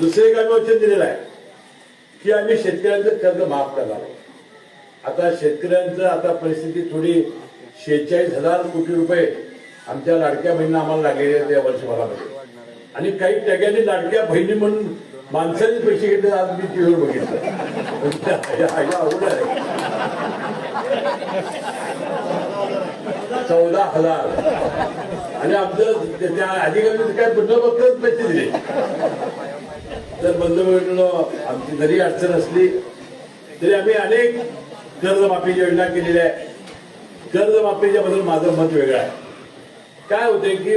दुसरे काय वचन दिलेलं आहे? की आम्ही शेतकऱ्यांचं कर्ज माफ करणार आता शेतकऱ्यांचं आता परिस्थिती थोडी शेहेचाळीस हजार कोटी रुपये आमच्या लाडक्या बहिणींना आम्हाला लागलेले आहेत या वर्षभरामध्ये. आणि काही टग्यांनी लाडक्या बहिणी म्हणून माणसाने पैसे घेतले आज मी टीव्हीवर बघितलं. ह्या अवघड आहे. चौदा हजार. आणि आमचं त्या- त्या अधिकाऱ्यांनी काय बंदोबस्तच पैसे दिले. तर बंधुमित्रांनो आमची जरी अडचण असली तरी आम्ही अनेक कर्जमाफीच्या योजना केलेल्या आहे कर्जमाफीच्या बद्दल माझं मत वेगळं आहे. काय होते की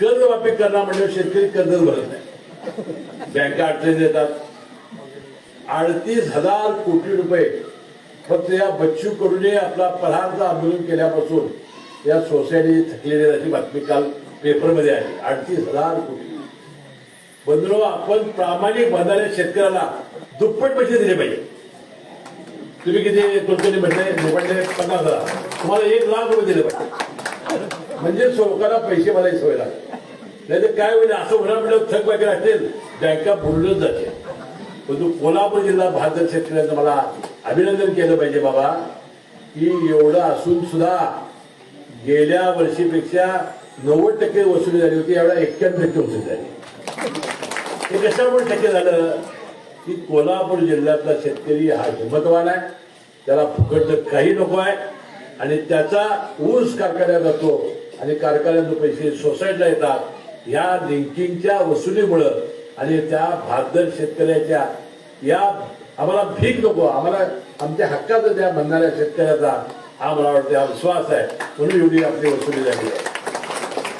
कर्जमाफी करणार म्हणजे शेतकरी कर्जच भरत नाही. बँका अडचणी देतात. अडतीस हजार कोटी रुपये फक्त या बच्चू कडूने आपला परारचं आंदोलन केल्यापासून या सोसायटी थकलेली अशी बातमी काल पेपरमध्ये आली. अडतीस हजार कोटी. बंधू आपण प्रामाणिक बंधाऱ्या शेतकऱ्याला दुप्पट पैसे दिले पाहिजे. तुम्ही किती तुमच्याने म्हटले लोकांचे पन्नास हजार. तुम्हाला एक लाख रुपये दिले पाहिजे. म्हणजे लोकांना पैसे भरायची सवय लागते. नाही तर काय होईल असं होणार म्हणजे थक वगैरे असेल बँका बुडूनच जाते परंतु कोल्हापूर जिल्हा भारतात शेतकऱ्यांचं मला अभिनंदन केलं पाहिजे बाबा की एवढं असून सुद्धा गेल्या वर्षीपेक्षा नव्वद टक्के वसुली झाली होती एवढा एक्क्याण्णव टक्के वसुली झाली. हे कशामुळे शक्य झालं? की कोल्हापूर जिल्ह्यातला शेतकरी हा हिंमतवान आहे. त्याला फुकट काही नको आहे. आणि त्याचा ऊस कारखान्यात जातो आणि कारखान्यातून पैसे सोसायटीला येतात. या लिंकिंगच्या वसुलीमुळं आणि त्या भादर शेतकऱ्याच्या या आम्हाला भीक नको. आम्हाला आमच्या हक्काचं त्या म्हणणाऱ्या शेतकऱ्याचा हा मला वाटतं हा विश्वास आहे. म्हणून एवढी आपली वसुली झाली आहे.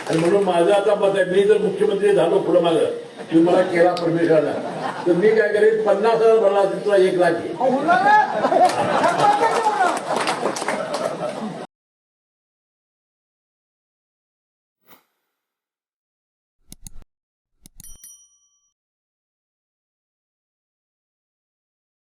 आणि म्हणून माझं आता मत आहे मी जर मुख्यमंत्री झालो पुढं माझं तुम्ही मला केला परमेश्वरला तर मी काय करेन पन्नास हजार भरला तुला एक लाख